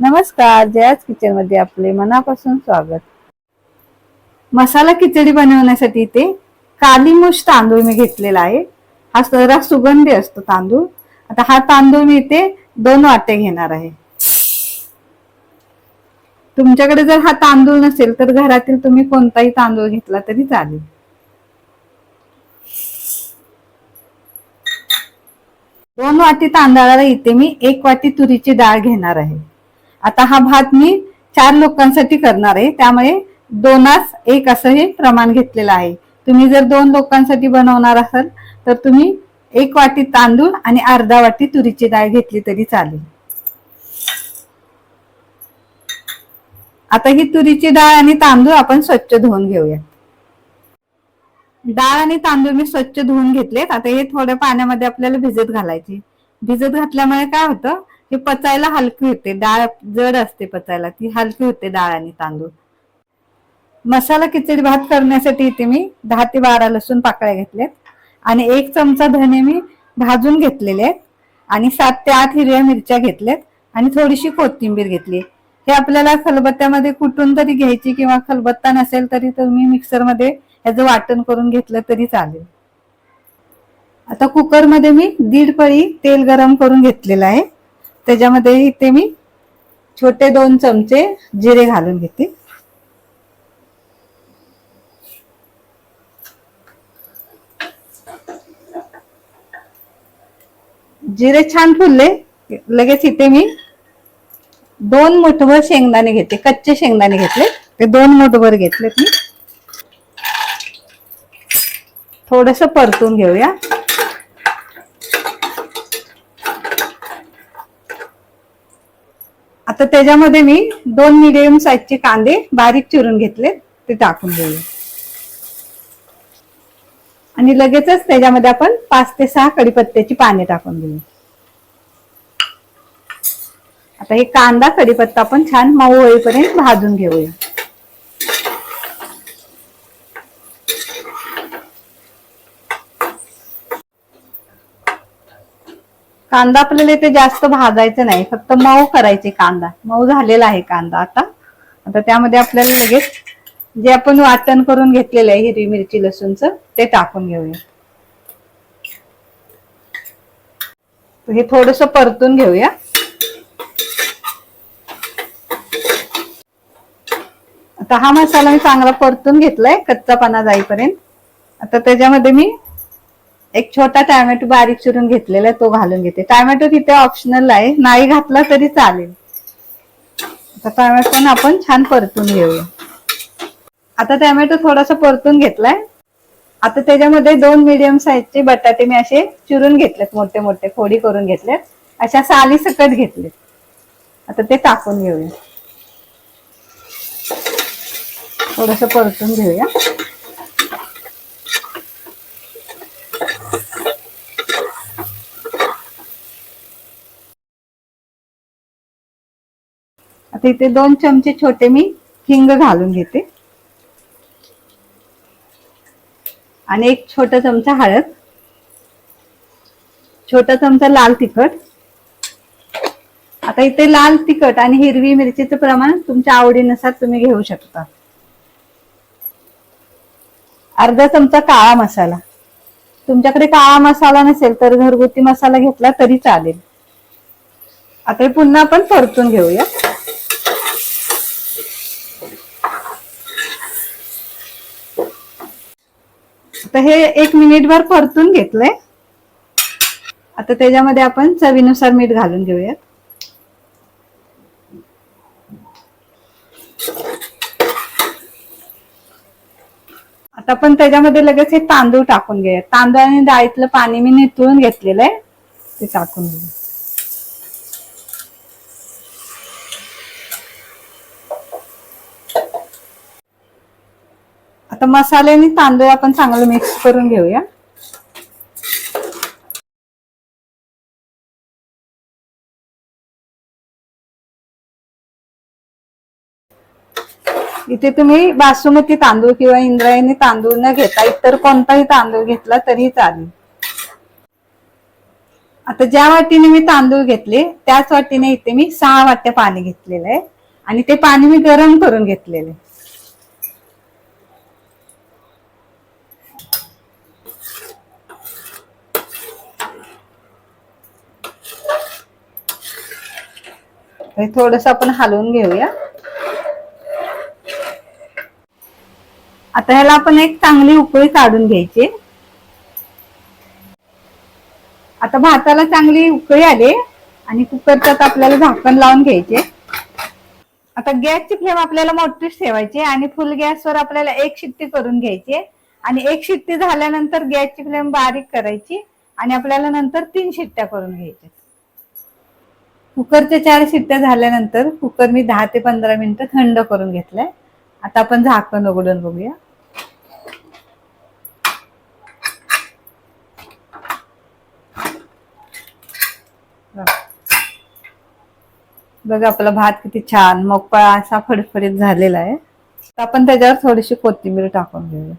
नमस्कार जयाज किचनमध्ये आपले मनापासून स्वागत. मसाला खिचडी बनवण्यासाठी इथे कालीमुश तांदूळ मी घेतलेला आहे. हा जरा सुगंधी असतो तांदूळ. आता हा तांदूळ मी इथे दोन वाटे घेणार आहे. तुमच्याकडे जर हा तांदूळ नसेल तर घरातील तुम्ही कोणताही तांदूळ घेतला तरी चालेल. दोन वाटी तांदळाला इथे मी एक वाटी तुरीची डाळ घेणार आहे. आता हा भात मी चार लोकांसाठी करणार आहे. त्यामुळे दोनास एक असं हे प्रमाण घेतलेलं आहे. तुम्ही जर दोन लोकांसाठी बनवणार असाल तर तुम्ही एक वाटी तांदूळ आणि अर्धा वाटी तुरीची डाळ घेतली तरी चालेल. आता ही तुरीची डाळ आणि तांदूळ आपण स्वच्छ धुवून घेऊया डाळ आणि तांदूळ मी स्वच्छ धुवून घेतलेत. आता हे थोड्या पाण्यामध्ये आपल्याला भिजत घालायचे. भिजत घातल्यामुळे काय होतं? हे पचायला हलकी होते. डाळ जड असते पचायला. ती हलकी होते डाळ आणि तांदूळ. मसाला खिचडी भात करण्यासाठी इथे मी दहा ते बारा लसूण पाकळ्या घेतल्यात आणि एक चमचा धने मी भाजून घेतलेले आहेत. आणि सात ते आठ हिरव्या मिरच्या घेतल्यात आणि थोडीशी कोथिंबीर घेतली. हे आपल्याला खलबत्त्यामध्ये कुटून तरी घ्यायची किंवा खलबत्ता नसेल तरी तुम्ही मिक्सरमध्ये ह्याचं वाटण करून घेतलं तरी चालेल. आता कुकरमध्ये मी दीड पळी तेल गरम करून घेतलेलं आहे. त्याच्यामध्ये इथे मी छोटे दोन चमचे जिरे घालून घेते. जिरे छान फुलले लगेच इथे मी दोन मुठभर शेंगदाणे घेते कच्चे शेंगदाणे घेतले. ते दोन मुठभर घेतलेत मी. थोडस परतून घेऊया. तर त्याच्यामध्ये मी दोन मिडियम साईजचे कांदे बारीक चिरून घेतले ते टाकून घेऊया आणि लगेचच त्याच्यामध्ये आपण पाच ते सहा कडीपत्त्याची पाने टाकून देऊ आता हे कांदा कडीपत्ता आपण छान मऊ होईपर्यंत भाजून घेऊया. कांदा आपल्याला इथे जास्त भाजायचं नाही फक्त मऊ करायचे कांदा. मऊ झालेला आहे कांदा आता. आता त्यामध्ये आपल्याला लगेच जे आपण वाटण करून घेतलेलं आहे हिरवी मिरची लसूणचं ते टाकून घेऊया. हे थोडस परतून घेऊया. आता हा मसाला मी चांगला परतून घेतलाय कच्चापणा जाईपर्यंत. आता त्याच्यामध्ये मी एक छोटा टॅमॅटो बारीक चिरून घेतलेला आहे तो घालून घेते. टॅमॅटो तिथे ऑप्शनल आहे. नाही घातला तरी चालेल. आता टॅमॅटो पण आपण छान परतून घेऊया. आता टॅमॅटो थोडासा परतून घेतलाय. आता त्याच्यामध्ये दोन मिडियम साईजचे बटाटे मी असे चिरून घेतलेत मोठे मोठे फोडी करून घेतलेत. अशा साली सकट घेतलेत. आता ते टाकून घेऊया. थोडस परतून घेऊया. आता इथे दोन चमचे छोटे मी हिंग घालून घेते. आणि एक छोटा चमचा हळद. छोटा चमचा लाल तिखट. आता इथे लाल तिखट आणि हिरवी मिरचीचं प्रमाण तुमच्या आवडीनुसार तुम्ही घेऊ शकता. अर्धा चमचा काळा मसाला. तुमच्याकडे काळा मसाला नसेल तर घरगुती मसाला घेतला तरी चालेल. आता हे पुन्हा आपण परतून घेऊया. तर हे एक मिनिटभर परतून घेतलंय. आता त्याच्यामध्ये आपण चवीनुसार मीठ घालून घेऊयात. आता आपण त्याच्यामध्ये लगेच हे तांदूळ टाकून घेऊया तांदूळ आणि डाळीतलं पाणी मी निथळून घेतलेलं आहे. ते टाकून घेऊ आता मसाले आणि तांदूळ आपण चांगलं मिक्स करून घेऊया. इथे तुम्ही बासुमती तांदूळ किंवा इंद्रायणी तांदूळ न घेता इतर कोणताही तांदूळ घेतला तरी चालेल. आता ज्या वाटीने मी तांदूळ घेतले त्याच वाटीने इथे मी सहा वाट्या पाणी घेतलेलं आहे. आणि ते पाणी मी गरम करून घेतलेलं थोडस आपण हलवून घेऊया. आता ह्याला आपण एक चांगली उकळी काढून घ्यायची. आता भाताला चांगली उकळी आली आणि कुकरच्यात आपल्याला झाकण लावून घ्यायचे. आता गॅसची फ्लेम आपल्याला मोठीच ठेवायची आणि फुल गॅसवर आपल्याला एक शिट्टी करून घ्यायची. आणि एक शिट्टी झाल्यानंतर गॅसची फ्लेम बारीक करायची आणि आपल्याला नंतर तीन शिट्ट्या करून घ्यायच्या. कुकरच्या चार शिट्ट्या झाल्यानंतर कुकर मी दहा ते पंधरा मिनिटं थंड करून घेतलाय. आता आपण झाकण उघडून बघूया. बघा आपला भात किती छान मोकळा असा फडफडीत झालेला आहे. तर आपण त्याच्यावर थोडीशी कोथिंबीर टाकून घेऊया.